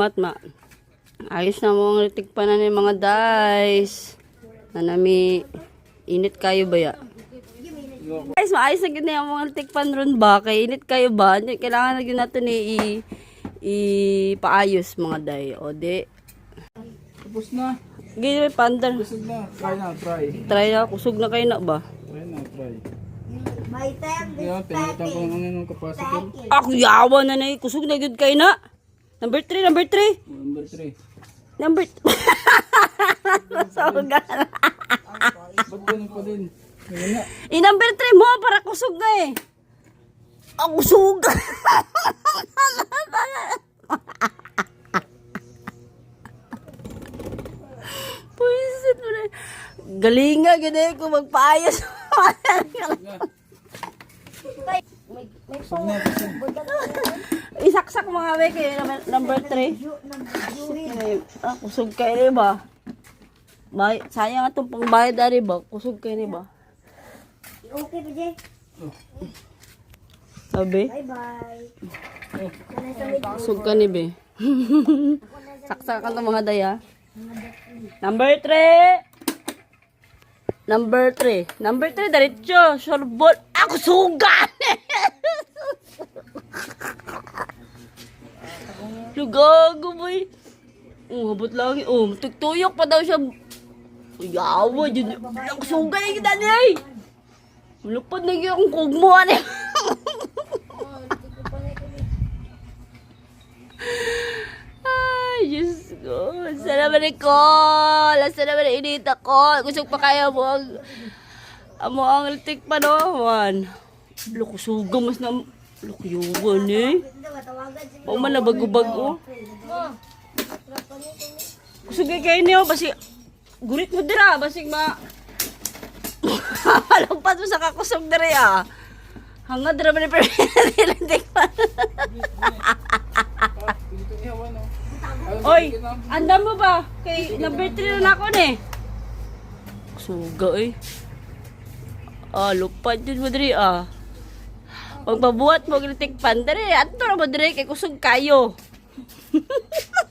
Matma. Ayos na mo ang pa na ni mga guys. Na nami init kayo ba ya? Guys, maayos na na yung mga tikpan ron ba? Kay init kayo ba? Kailangan na nato ni i, i paayos mga day. O di. Tapos na. Gini may pandar. Kusog na. Try na, try. Try na, kusog na kayo na ba? Try na, try. May time Kaya, pinalitan ko ng ano ng capacitor. Ako yawa na na kusog na gid kayo na. Number 3, number 3. Number 3. Number 2. Soga. Ba't ganun pa din? I number 3 mo para kusog na eh. Ang kusog. Puisit mo na. Galinga gini ko magpaayos. Kusog na, kusog. Mga we kayo number- number 3. Ah, kusog kayo rin ba? Bay, sayang atong pangbayad na rin ba? Kusog kayo rin ba? Okay pa, Jay. Sabi? Bye-bye. Kusog ka ni be. Saksakan ng mga daya. Number 3. Number 3. Number 3, diretso. Shorbol. Ako sugan! Lugago boy. Oh, habot lang. Oh, tugtuyok pa daw siya. Yawa, dyan. Yung kita niya eh. Lupad na yung kugmuhan eh. Ay, Diyos ko. Saan naman ako? Saan naman init ako? Gusto pa kaya mo ang... Amo ang litik pa no? One. Loko suga mas na... Loko yugan eh. Pa man na bago-bago. Gusto kay kayo niyo. Basi... Gurit mo dira. Basi ma... Lampas mo sa kakusog dira ah. Hangad dira man ni Perlitik pa. Dito ihawan, no? Oy, andam mo ba? Kay 3 na ako ni. Suga eh. Ah, lupad yun mo diri ah. Pagpabuhat mo kritik pan diri, ato ra mo diri kay kusog kayo.